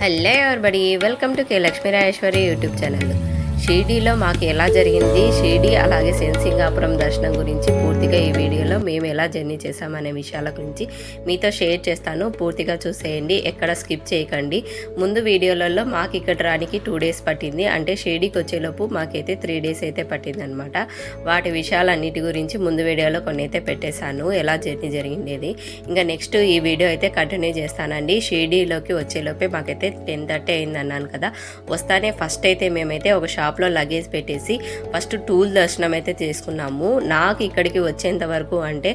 Hello everybody welcome to K Lakshmi Rajeshwari YouTube channel. షిర్డీలో మాకు ఎలా జరిగింది? షిర్డీ అలాగే సెన్సింగాపురం దర్శనం గురించి పూర్తిగా ఈ వీడియోలో మేము ఎలా జర్నీ చేసామనే విషయాల గురించి మీతో షేర్ చేస్తాను. పూర్తిగా చూసేయండి. ఎక్కడ స్కిప్ చేయకండి. ముందు వీడియోలలో మాకు ఇక్కడ రానికి టూ డేస్ పట్టింది. అంటే షిర్డీకి వచ్చేలోపు మాకైతే త్రీ డేస్ అయితే పట్టిందనమాట వాటి విషయాలన్నిటి గురించి ముందు వీడియోలో కొన్ని అయితే పెట్టేశాను. ఎలా జర్నీ జరిగిండేది. ఇంకా నెక్స్ట్ ఈ వీడియో అయితే కంటిన్యూ చేస్తానండి. షిర్డీలోకి వచ్చేలోపే మాకైతే టెన్ థర్టీ అయింది అన్నాను కదా. వస్తానే ఫస్ట్ అయితే మేమైతే ఒక షాప్ షాప్లో లగేజ్ పెట్టేసి ఫస్ట్ టూల్ దర్శనం అయితే చేసుకున్నాము. నాకు ఇక్కడికి వచ్చేంత వరకు అంటే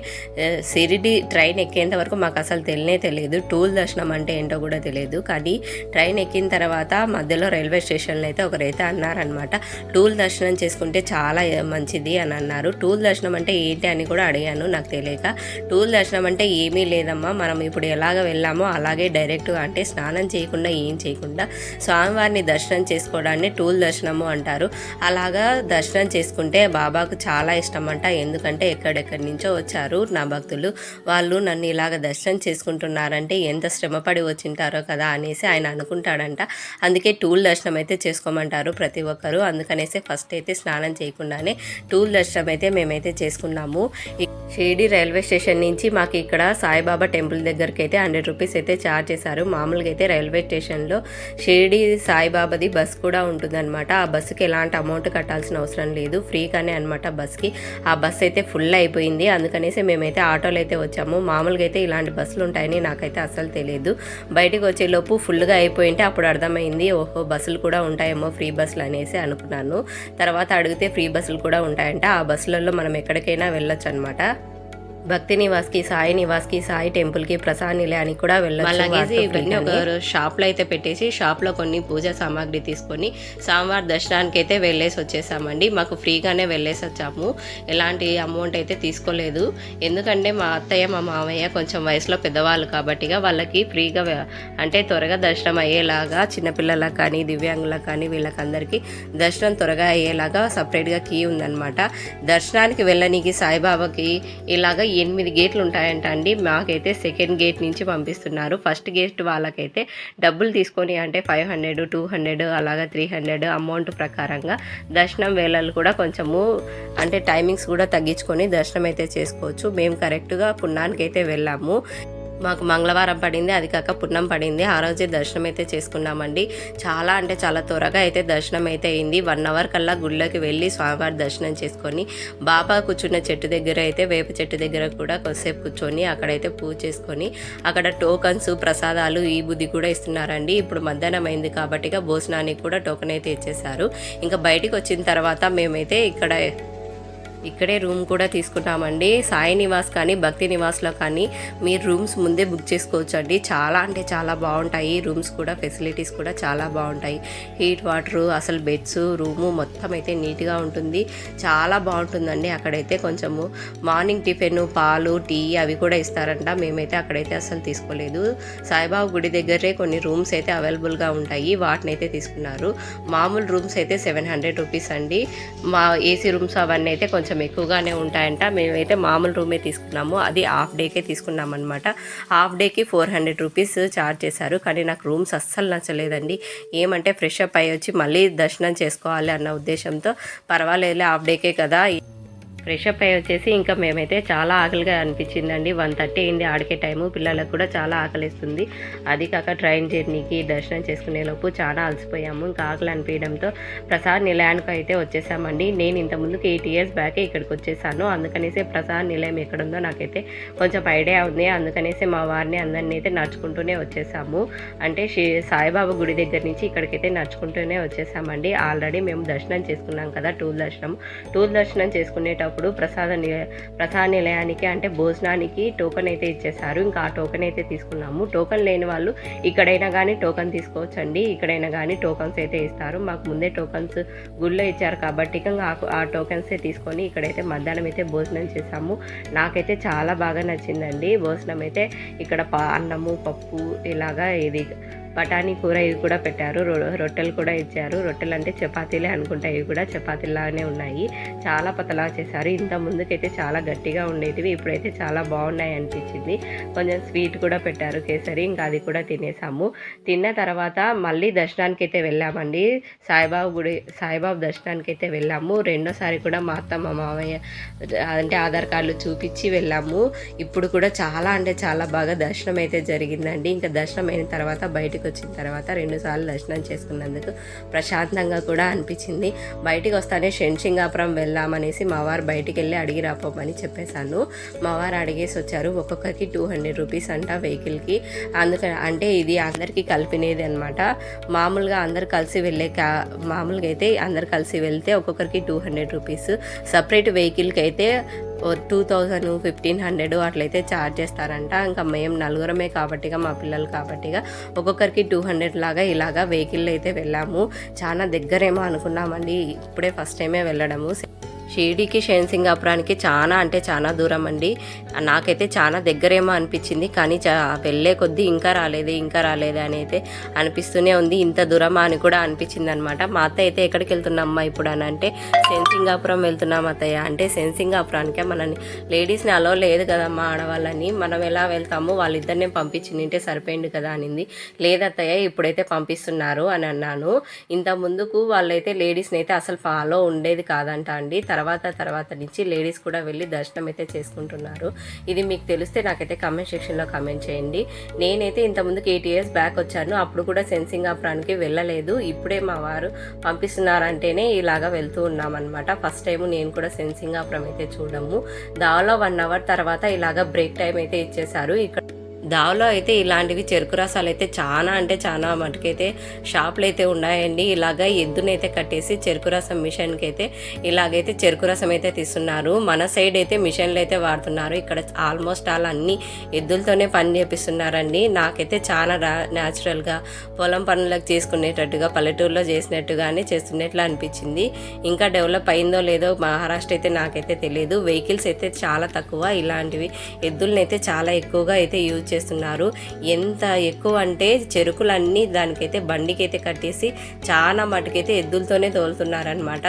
సిరిడి ట్రైన్ ఎక్కేంత వరకు మాకు అసలు తెలియనే తెలియదు. టూల్ దర్శనం అంటే ఏంటో కూడా తెలియదు. కానీ ట్రైన్ ఎక్కిన తర్వాత మధ్యలో రైల్వే స్టేషన్లో అయితే ఒకరైతే అన్నారనమాట టూల్ దర్శనం చేసుకుంటే చాలా మంచిది అని అన్నారు. టూల్ దర్శనం అంటే ఏంటి అని కూడా అడిగాను నాకు తెలియక. టూల్ దర్శనం అంటే ఏమీ లేదమ్మా మనం ఇప్పుడు ఎలాగ వెళ్ళామో అలాగే డైరెక్ట్గా అంటే స్నానం చేయకుండా ఏం చేయకుండా స్వామివారిని దర్శనం చేసుకోవడాన్ని టూల్ దర్శనము అంటారు. అలాగా దర్శనం చేసుకుంటే బాబాకు చాలా ఇష్టం అంట ఎందుకంటే ఎక్కడెక్కడి నుంచో వచ్చారు నా భక్తులు. వాళ్ళు నన్ను ఇలాగ దర్శనం చేసుకుంటున్నారంటే ఎంత శ్రమపడి వచ్చింటారో కదా అనేసి ఆయన అనుకుంటాడంట. అందుకే టూల్ దర్శనం అయితే చేసుకోమంటారు ప్రతి ఒక్కరు. అందుకనేసి ఫస్ట్ అయితే స్నానం చేయకుండానే టూల్ దర్శనం అయితే మేమైతే చేసుకున్నాము. షిరిడి రైల్వే స్టేషన్ నుంచి మాకు ఇక్కడ సాయిబాబా టెంపుల్ దగ్గరికి అయితే హండ్రెడ్ రూపీస్ అయితే చార్జ్ చేశారు. మామూలుగా అయితే రైల్వే స్టేషన్లో షిరిడి సాయిబాబాది బస్ కూడా ఉంటుందన్నమాట. ఆ బస్సుకి ఎలాంటి అమౌంట్ కట్టాల్సిన అవసరం లేదు. ఫ్రీగానే అనమాట బస్కి ఆ బస్ అయితే ఫుల్ అయిపోయింది. అందుకనేసి మేమైతే ఆటోలో అయితే వచ్చాము. మామూలుగా అయితే ఇలాంటి బస్సులు ఉంటాయని నాకైతే అసలు తెలియదు బయటకు వచ్చేలోపు ఫుల్గా అయిపోయింటే అప్పుడు అర్థమైంది ఓహో బస్సులు కూడా ఉంటాయేమో ఫ్రీ బస్సులు అనేసి అనుకున్నాను. తర్వాత అడిగితే ఫ్రీ బస్సులు కూడా ఉంటాయంట. ఆ బస్సులలో మనం ఎక్కడికైనా వెళ్ళొచ్చు అనమాట భక్తి నివాస్కి సాయి నివాస్కి సాయి టెంపుల్కి ప్రసాద్ నిలయానికి కూడా వెళ్ళొచ్చు ఇవన్నీ ఒక షాప్లో అయితే పెట్టేసి షాప్లో కొన్ని పూజా సామాగ్రి తీసుకొని స్వామివారి దర్శనానికి అయితే వెళ్ళేసి వచ్చేసామండి. మాకు ఫ్రీగానే వెళ్ళేసి వచ్చాము. ఎలాంటి అమౌంట్ అయితే తీసుకోలేదు. ఎందుకంటే మా అత్తయ్య మా మామయ్య కొంచెం వయసులో పెద్దవాళ్ళు కాబట్టిగా వాళ్ళకి ఫ్రీగా అంటే త్వరగా దర్శనం అయ్యేలాగా చిన్నపిల్లలకు కానీ దివ్యాంగులకు కానీ వీళ్ళకందరికీ దర్శనం త్వరగా అయ్యేలాగా సపరేట్గా కీ ఉందన్నమాట. దర్శనానికి వెళ్ళనీకి సాయిబాబాకి ఇలాగ ఎనిమిది గేట్లు ఉంటాయంట అండి. మాకైతే సెకండ్ గేట్ నుంచి పంపిస్తున్నారు. ఫస్ట్ గేట్ వాళ్ళకైతే డబ్బులు తీసుకొని అంటే ఫైవ్ హండ్రెడ్ టూ హండ్రెడ్ అలాగా త్రీ హండ్రెడ్ అమౌంట్ ప్రకారంగా దర్శనం వేళలు కూడా కొంచెము అంటే టైమింగ్స్ కూడా తగ్గించుకొని దర్శనం అయితే చేసుకోవచ్చు. మేము కరెక్ట్గా పుణ్యానికి అయితే వెళ్ళాము. మాకు మంగళవారం పడింది అది కాక పున్నం పడింది. ఆ రోజే దర్శనం అయితే చేసుకున్నామండి. చాలా అంటే చాలా త్వరగా అయితే దర్శనం అయితే అయింది. వన్ అవర్ కల్లా గుళ్ళోకి వెళ్ళి స్వామివారి దర్శనం చేసుకొని బాబా కూర్చున్న చెట్టు దగ్గర అయితే వేప చెట్టు దగ్గర కూడా కొద్దిసేపు కూర్చొని అక్కడైతే పూజ చేసుకొని అక్కడ టోకన్స్ ప్రసాదాలు ఈ బుద్ధి కూడా ఇస్తున్నారండి. ఇప్పుడు మధ్యాహ్నం అయింది కాబట్టి భోజనానికి కూడా టోకెన్ అయితే ఇచ్చేసారు ఇంకా బయటికి వచ్చిన తర్వాత మేమైతే ఇక్కడ ఇక్కడే రూమ్ కూడా తీసుకుంటామండి. సాయి నివాస్ కానీ భక్తి నివాస్లో కానీ మీరు రూమ్స్ ముందే బుక్ చేసుకోవచ్చు అండి చాలా అంటే చాలా బాగుంటాయి. రూమ్స్ కూడా ఫెసిలిటీస్ కూడా చాలా బాగుంటాయి. హీట్ వాటర్ అసలు బెడ్స్ రూము మొత్తం అయితే నీట్గా ఉంటుంది. చాలా బాగుంటుందండి. అక్కడైతే కొంచెము మార్నింగ్ టిఫిన్ పాలు టీ అవి కూడా ఇస్తారంట. మేమైతే అక్కడైతే అసలు తీసుకోలేదు. సాయిబాబు గుడి దగ్గరే కొన్ని రూమ్స్ అయితే అవైలబుల్గా ఉంటాయి. వాటిని అయితే తీసుకున్నారు. మామూలు రూమ్స్ అయితే సెవెన్ హండ్రెడ్ రూపీస్ అండి. మా ఏసీ రూమ్స్ అవన్నీ అయితే కొంచెం కొంచెం ఎక్కువగానే ఉంటాయంట. మేమైతే మామూలు రూమే తీసుకున్నాము. అది హాఫ్ డేకే తీసుకున్నాం అనమాట హాఫ్ డేకి ఫోర్ హండ్రెడ్ రూపీస్ ఛార్జ్ చేశారు. కానీ నాకు రూమ్స్ అస్సలు నచ్చలేదండి. ఏమంటే ఫ్రెష్ అప్ అయ్యి వచ్చి మళ్ళీ దర్శనం చేసుకోవాలి అన్న ఉద్దేశంతో పర్వాలేదులే హాఫ్ డేకే కదా. ఫ్రెష్ అప్ అయ్యి వచ్చేసి ఇంకా మేమైతే చాలా ఆకలిగా అనిపించిందండి. వన్ థర్టీ అయింది ఆడికే టైము. పిల్లలకు కూడా చాలా ఆకలిస్తుంది. అది కాక ట్రైన్ జర్నీకి దర్శనం చేసుకునే లోపు చాలా అలసిపోయాము. ఇంకా ఆకలి అనిపించడంతో ప్రసాద్ నిలయానికి అయితే వచ్చేసామండి. నేను ఇంతకుముందుకు ఎయిట్ ఇయర్స్ బ్యాకే ఇక్కడికి వచ్చేసాను. అందుకనేసి ప్రసాద్ నిలయం ఎక్కడుందో నాకైతే కొంచెం ఐడియా ఉంది. అందుకనేసి మా వారిని అందరినీ అయితే నడుచుకుంటూనే వచ్చేసాము. అంటే శ్రీ సాయిబాబా గుడి దగ్గర నుంచి ఇక్కడికైతే నడుచుకుంటూనే వచ్చేసామండి. ఆల్రెడీ మేము దర్శనం చేసుకున్నాం కదా టూల్ దర్శనం. టూల్ దర్శనం చేసుకునేటప్పుడు ప్రసాద ని- ప్రసాద నిలయానికి అంటే భోజనానికి టోకెన్ అయితే ఇచ్చేసారు ఇంకా ఆ టోకెన్ అయితే తీసుకున్నాము. టోకెన్ లేని వాళ్ళు ఇక్కడైనా కానీ టోకెన్ తీసుకోవచ్చండి. ఇక్కడైనా కానీ టోకన్స్ అయితే ఇస్తారు. మాకు ముందే టోకన్స్ గుళ్ళో ఇచ్చారు కాబట్టి ఇంకా ఆ- ఆ టోకెన్సే తీసుకొని ఇక్కడైతే మధ్యాహ్నం అయితే భోజనం చేసాము నాకైతే చాలా బాగా నచ్చిందండి. భోజనం అయితే ఇక్కడ పా అన్నము పప్పు ఇలాగా ఇది బఠానీ కూర ఇవి కూడా పెట్టారు. రొ- రొట్టెలు కూడా ఇచ్చారు. రొట్టెలు అంటే చపాతీలే అనుకుంటా. ఇవి కూడా చపాతీలాగానే ఉన్నాయి. చాలా పతలా చేశారు. ఇంత ముందుకైతే చాలా గట్టిగా ఉండేటివి. ఇప్పుడైతే చాలా బాగున్నాయి అనిపించింది. కొంచెం స్వీట్ కూడా పెట్టారు కేసరి. ఇంకా అది కూడా తినేసాము. తిన్న తర్వాత మళ్ళీ దర్శనానికి అయితే వెళ్ళామండి. సాయిబాబు గుడి సాయిబాబు దర్శనానికి అయితే వెళ్ళాము. రెండోసారి కూడా మా అత్త మా మామయ్య అంటే ఆధార్ కార్డులు చూపించి వెళ్ళాము. ఇప్పుడు కూడా చాలా అంటే చాలా బాగా దర్శనం అయితే జరిగిందండి. ఇంకా దర్శనం అయిన తర్వాత బయటకు వచ్చిన తర్వాత రెండుసార్లు దర్శనం చేసుకున్నందుకు ప్రశాంతంగా కూడా అనిపించింది. బయటికి వస్తానే శంషింగాపురం వెళ్దామనేసి మా వారు బయటికి వెళ్ళి అడిగి రాపోమని చెప్పేశాను. మా వారు అడిగేసి వచ్చారు ఒక్కొక్కరికి టూ హండ్రెడ్ రూపీస్ అంట వెహికల్కి. అందుకని అంటే ఇది అందరికీ కలిపినేది అనమాట మామూలుగా అందరు కలిసి వెళ్ళే కా మామూలుగా అయితే అందరు కలిసి వెళ్తే ఒక్కొక్కరికి టూ హండ్రెడ్ రూపీస్. సపరేట్ వెహికల్కి అయితే టూ థౌజండ్ ఫిఫ్టీన్ హండ్రెడ్ అట్లయితే ఛార్జ్ చేస్తారంట. ఇంకా మేము నలుగురమే కాబట్టిగా మా పిల్లలు కాబట్టిగా ఒక్కొక్కరికి టూ హండ్రెడ్ లాగా ఇలాగా వెహికల్ అయితే వెళ్ళాము. చాలా దగ్గరేమో అనుకున్నామండి. ఇప్పుడే ఫస్ట్ టైమే వెళ్ళడము. షిరిడీకి శేన్సింగాపురానికి చాలా అంటే చాలా దూరం అండి. నాకైతే చాలా దగ్గరేమో అనిపించింది కానీ వెళ్ళే కొద్దీ ఇంకా రాలేదు ఇంకా రాలేదు అని అయితే అనిపిస్తూనే ఉంది. ఇంత దూరమా అని కూడా అనిపించింది అనమాట మా అత్త అయితే ఎక్కడికి వెళ్తున్నామ్మా ఇప్పుడు అని అంటే సెన్సింగాపురం వెళ్తున్నాం అత్తయ్య. అంటే సెన్సింగాపురానికే మనని లేడీస్ని అలో లేదు కదమ్మా ఆడవాళ్ళని. మనం ఎలా వెళ్తాము వాళ్ళిద్దరిని పంపించింటే సరిపోయింది కదా అనింది. లేదత్తయ్య ఇప్పుడైతే పంపిస్తున్నారు అని అన్నాను. ఇంత ముందుకు వాళ్ళైతే లేడీస్ని అయితే అసలు ఫాలో ఉండేది కాదంట అండి. తర్వాత తర్వాత తర్వాత నుంచి లేడీస్ కూడా వెళ్ళి దర్శనం అయితే చేసుకుంటున్నారు. ఇది మీకు తెలిస్తే నాకైతే కామెంట్ సెక్షన్లో కామెంట్ చేయండి. నేనైతే ఇంతకుముందుకు ఎయిట్ ఇయర్స్ బ్యాక్ వచ్చాను. అప్పుడు కూడా సెన్సింగాపురానికి వెళ్ళలేదు. ఇప్పుడే మా వారు పంపిస్తున్నారంటేనే ఇలాగా వెళ్తూ ఉన్నామన్నమాట. ఫస్ట్ టైం నేను కూడా సెన్సింగాపురం అయితే చూడము. దానిలో వన్ అవర్ తర్వాత ఇలాగా బ్రేక్ టైం అయితే ఇచ్చేసారు ఇక్కడ దావలో అయితే ఇలాంటివి చెరుకు రసాలు అయితే చాలా అంటే చాలా మటుకైతే షాపులు అయితే ఉన్నాయండి. ఇలాగ ఎద్దునైతే కట్టేసి చెరుకు రసం మిషన్కి అయితే ఇలాగైతే చెరుకు రసం అయితే తీస్తున్నారు. మన సైడ్ అయితే మిషన్లు అయితే వాడుతున్నారు. ఇక్కడ ఆల్మోస్ట్ ఆల్ అన్ని ఎద్దులతోనే పని చేపిస్తున్నారండి. నాకైతే చాలా రా న్యాచురల్గా పొలం పనులకు చేసుకునేటట్టుగా పల్లెటూరులో చేసినట్టుగానే చేస్తున్నట్లు అనిపించింది. ఇంకా డెవలప్ అయిందో లేదో మహారాష్ట్ర అయితే నాకైతే తెలియదు వెహికల్స్ అయితే చాలా తక్కువ. ఇలాంటివి ఎద్దులనైతే అయితే చాలా ఎక్కువగా అయితే యూజ్ చేస్తున్నారు. ఎంత ఎక్కువ అంటే చెరుకులన్నీ దానికైతే బండికైతే కట్టేసి చాలా మటుకైతే ఎద్దులతోనే తోలుతున్నారనమాట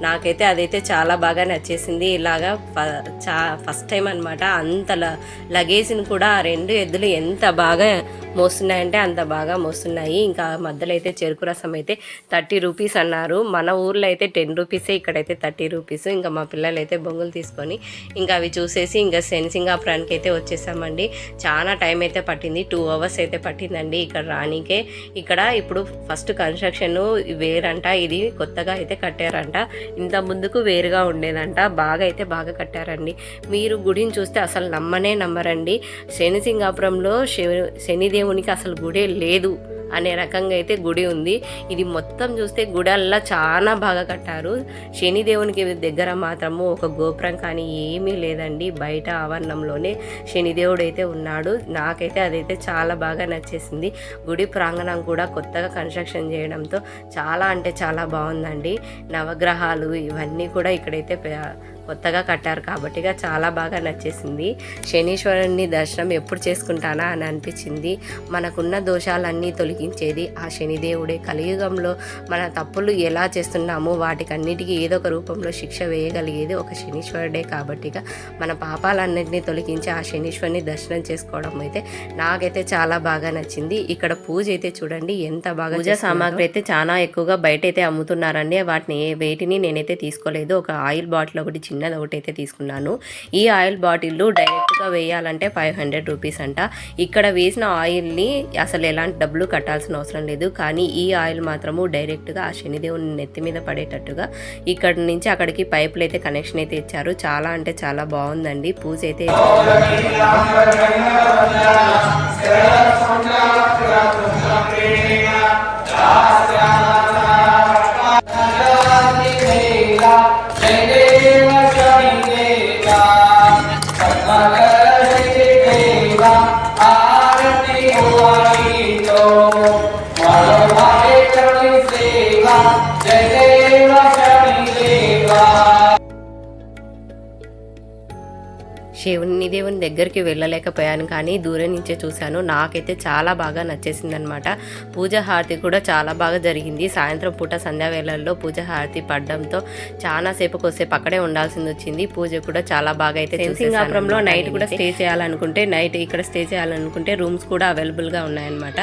నాకైతే అదైతే చాలా బాగా నచ్చేసింది. ఇలాగా చా ఫస్ట్ టైం అనమాట అంత ల- లగేజ్ని కూడా ఆ రెండు ఎద్దులు ఎంత బాగా మోస్తున్నాయంటే అంత బాగా మోస్తున్నాయి. ఇంకా మధ్యలో అయితే చెరుకు రసం అయితే థర్టీ రూపీస్ అన్నారు. మన ఊర్లో అయితే టెన్ రూపీసే ఇక్కడైతే థర్టీ రూపీస్. ఇంకా మా పిల్లలు అయితే బొంగులు తీసుకొని ఇంకా అవి చూసేసి ఇంకా సెన్సింగాపురానికి అయితే వచ్చేసామండి. చాలా టైం అయితే పట్టింది. టూ అవర్స్ అయితే పట్టిందండి ఇక్కడ రానికే ఇక్కడ ఇప్పుడు ఫస్ట్ కన్స్ట్రక్షన్ వేరంట. ఇది కొత్తగా అయితే కట్టారంట. ఇంత ముందుకు వేరుగా ఉండేదంట. బాగా అయితే బాగా కట్టారండి. మీరు గుడిని చూస్తే అసలు నమ్మనే నమ్మరండి. శని సింగాపురంలో శని శనిదేవునికి అసలు గుడే లేదు. అనే రకంగా అయితే గుడి ఉంది. ఇది మొత్తం చూస్తే గుడల్లా చాలా బాగా కట్టారు. శనిదేవునికి దగ్గర మాత్రము ఒక గోపురం కానీ ఏమీ లేదండి. బయట ఆవరణంలోనే శనిదేవుడు అయితే ఉన్నాడు. నాకైతే అదైతే చాలా బాగా నచ్చేసింది. గుడి ప్రాంగణం కూడా కొత్తగా కన్స్ట్రక్షన్ చేయడంతో చాలా అంటే చాలా బాగుందండి. నవగ్రహాలు ఇవన్నీ కూడా ఇక్కడైతే కొత్తగా కట్టారు కాబట్టి చాలా బాగా నచ్చేసింది. శనీశ్వరుని దర్శనం ఎప్పుడు చేసుకుంటానా అని అనిపించింది. మనకున్న దోషాలన్నీ తొలగించేది ఆ శనిదేవుడే. కలియుగంలో మన తప్పులు ఎలా చేస్తున్నామో వాటికన్నిటికీ ఏదో ఒక రూపంలో శిక్ష వేయగలిగేది ఒక శనీశ్వరుడే కాబట్టి మన పాపాలన్నింటినీ తొలగించి ఆ శనీశ్వరుని దర్శనం చేసుకోవడం అయితే నాకైతే చాలా బాగా నచ్చింది. ఇక్కడ పూజ అయితే చూడండి ఎంత బాగా పూజ సామాగ్రి అయితే చాలా ఎక్కువగా బయట అయితే అమ్ముతున్నారండి. వాటిని వేటిని నేనైతే తీసుకోలేదు. ఒక ఆయిల్ బాటిల్ ఒకటి చిన్నది ఒకటి అయితే తీసుకున్నాను. ఈ ఆయిల్ బాటిల్ డైరెక్ట్గా వేయాలంటే ఫైవ్ హండ్రెడ్ రూపీస్ అంట. ఇక్కడ వేసిన ఆయిల్ని అసలు ఎలాంటి డబ్బులు కట్టాల్సిన అవసరం లేదు. కానీ ఈ ఆయిల్ మాత్రము డైరెక్ట్గా ఆ శనిదేవుని నెత్తి మీద పడేటట్టుగా ఇక్కడ నుంచి అక్కడికి పైపులు అయితే కనెక్షన్ అయితే ఇచ్చారు. చాలా అంటే చాలా బాగుందండి. పూజ అయితే శివుని దేవుని దగ్గరికి వెళ్ళలేకపోయాను కానీ దూరం నుంచే చూశాను. నాకైతే చాలా బాగా నచ్చేసింది అనమాట పూజ హారతి కూడా చాలా బాగా జరిగింది. సాయంత్రం పూట సంధ్యా వేళల్లో పూజ హారతి పడడంతో చాలా సేపు కొద్దిసేపు అక్కడే ఉండాల్సింది వచ్చింది. పూజ కూడా చాలా బాగా అయితే సింగాపురంలో నైట్ కూడా స్టే చేయాలనుకుంటే నైట్ ఇక్కడ స్టే చేయాలనుకుంటే రూమ్స్ కూడా అవైలబుల్గా ఉన్నాయన్నమాట.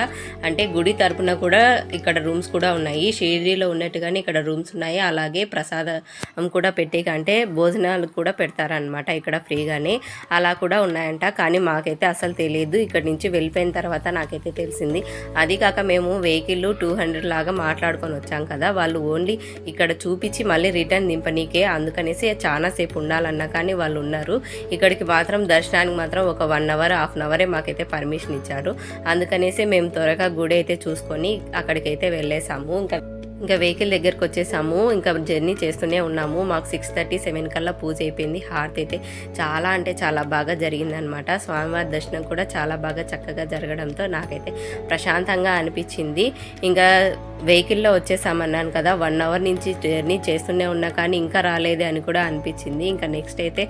అంటే గుడి తరపున కూడా ఇక్కడ రూమ్స్ కూడా ఉన్నాయి. షిరిడీలో ఉన్నట్టుగానే ఇక్కడ రూమ్స్ ఉన్నాయి. అలాగే ప్రసాదం కూడా పెట్టి అంటే భోజనాలు కూడా పెడతారనమాట ఇక్కడ ఫ్రీగానే. అలా కూడా ఉన్నాయంట. కానీ మాకైతే అసలు తెలియదు ఇక్కడ నుంచి వెళ్ళిపోయిన తర్వాత నాకైతే తెలిసింది. అది కాక మేము వెహికల్ టూ హండ్రెడ్ లాగా మాట్లాడుకొని వచ్చాం కదా. వాళ్ళు ఓన్లీ ఇక్కడ చూపించి మళ్ళీ రిటర్న్ దింపనీకే. అందుకనేసి చాలా సేపు ఉండాలన్నా కానీ వాళ్ళు ఉన్నారు. ఇక్కడికి మాత్రం దర్శనానికి మాత్రం ఒక వన్ అవర్ హాఫ్ అన్ అవరే మాకైతే పర్మిషన్ ఇచ్చారు. అందుకనేసి మేము త్వరగా గుడి అయితే చూసుకొని అక్కడికైతే వెళ్ళేసాము. ఇంకా ఇంకా వెహికల్ దగ్గరకు వచ్చేసాము. ఇంకా జర్నీ చేస్తూనే ఉన్నాము. మాకు సిక్స్ థర్టీ సెవెన్ కల్లా పూజ అయిపోయింది. హార్త్ అయితే చాలా అంటే చాలా బాగా జరిగిందనమాట స్వామివారి దర్శనం కూడా చాలా బాగా చక్కగా జరగడంతో నాకైతే ప్రశాంతంగా అనిపించింది. ఇంకా వెహికల్లో వచ్చేసామన్నాను కదా వన్ అవర్ నుంచి జర్నీ చేస్తూనే ఉన్నా కానీ ఇంకా రాలేదే అని కూడా అనిపించింది. ఇంకా నెక్స్ట్ అయితే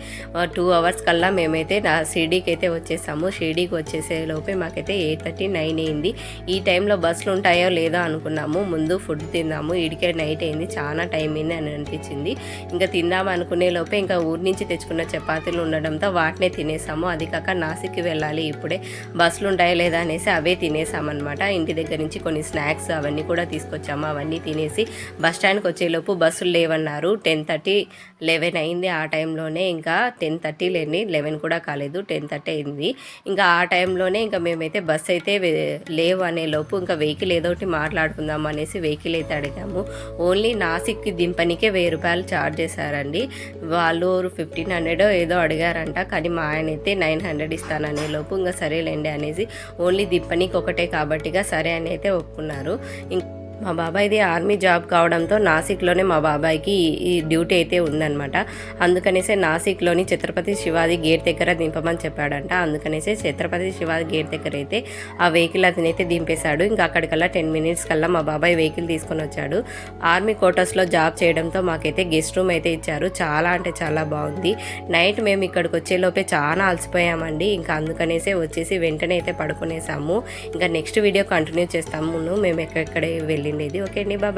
టూ అవర్స్ కల్లా మేమైతే నా షిర్డీకి అయితే వచ్చేసాము. షిర్డీకి వచ్చేసే లోపే మాకైతే ఎయిట్ థర్టీ నైన్ అయింది. ఈ టైంలో బస్సులు ఉంటాయో లేదో అనుకున్నాము. ముందు ఫుడ్ తిందాము ఇడికే నైట్ అయింది. చాలా టైం అయింది అని అనిపించింది. ఇంకా తిందాం అనుకునే లోపే ఇంకా ఊరి నుంచి తెచ్చుకున్న చపాతీలు ఉండడంతో వాటినే తినేసాము. అది కాక నాసిక్కి వెళ్ళాలి ఇప్పుడే. బస్సులు ఉంటాయో లేదా అనేసి అవే తినేసామన్నమాట. ఇంటి దగ్గర నుంచి కొన్ని స్నాక్స్ అవన్నీ కూడా తీసుకొచ్చాము. అవన్నీ తినేసి బస్ స్టాండ్కి వచ్చేలోపు బస్సులు లేవన్నారు. టెన్ థర్టీ లెవెన్ అయింది ఆ టైంలోనే. ఇంకా టెన్ థర్టీ లేని లెవెన్ కూడా కాలేదు. టెన్ థర్టీ అయింది. ఇంకా ఆ టైంలోనే ఇంకా మేమైతే బస్ అయితే లేవు అనే లోపు ఇంకా వెహికల్ ఏదో ఒకటి మాట్లాడుకుందాం అనేసి వెహికల్ అయితే అడిగాము. ఓన్లీ నాసిక్కి దింపనికే వెయ్యి రూపాయలు ఛార్జ్ చేశారండి. వాళ్ళు ఫిఫ్టీన్ హండ్రెడ్ ఏదో అడిగారంట. కానీ మా ఆయన అయితే నైన్ హండ్రెడ్ ఇస్తాననే లోపు ఇంకా సరేలేండి అనేసి ఓన్లీ దింపనికి ఒకటే కాబట్టిగా సరే అని అయితే ఒప్పుకున్నారు. ఇంకా మా బాబాయ్ది ఆర్మీ జాబ్ కావడంతో నాసిక్లోనే మా బాబాయ్కి ఈ- డ్యూటీ అయితే ఉందన్నమాట. అందుకనేసే నాసిక్లోని ఛత్రపతి శివాజీ గేట్ దగ్గర దింపమని చెప్పాడంట. అందుకనేసే ఛత్రపతి శివాజీ గేట్ దగ్గర అయితే ఆ వెహికల్ అతనైతే దింపేశాడు. ఇంకా అక్కడికల్లా టెన్ మినిట్స్ కల్లా మా బాబాయ్ వెహికల్ తీసుకొని వచ్చాడు. ఆర్మీ క్వార్టర్స్లో జాబ్ చేయడంతో మాకైతే గెస్ట్ రూమ్ అయితే ఇచ్చారు. చాలా అంటే చాలా బాగుంది. నైట్ మేము ఇక్కడికి వచ్చేలోపే చాలా అలసిపోయామండి. ఇంకా అందుకనేసే వచ్చేసి వెంటనే అయితే పడుకునేసాము. ఇంకా నెక్స్ట్ వీడియో కంటిన్యూ చేస్తాము. మేము ఎక్కడెక్కడ వెళ్ళిండేది ఓకే అండి బాబాయ్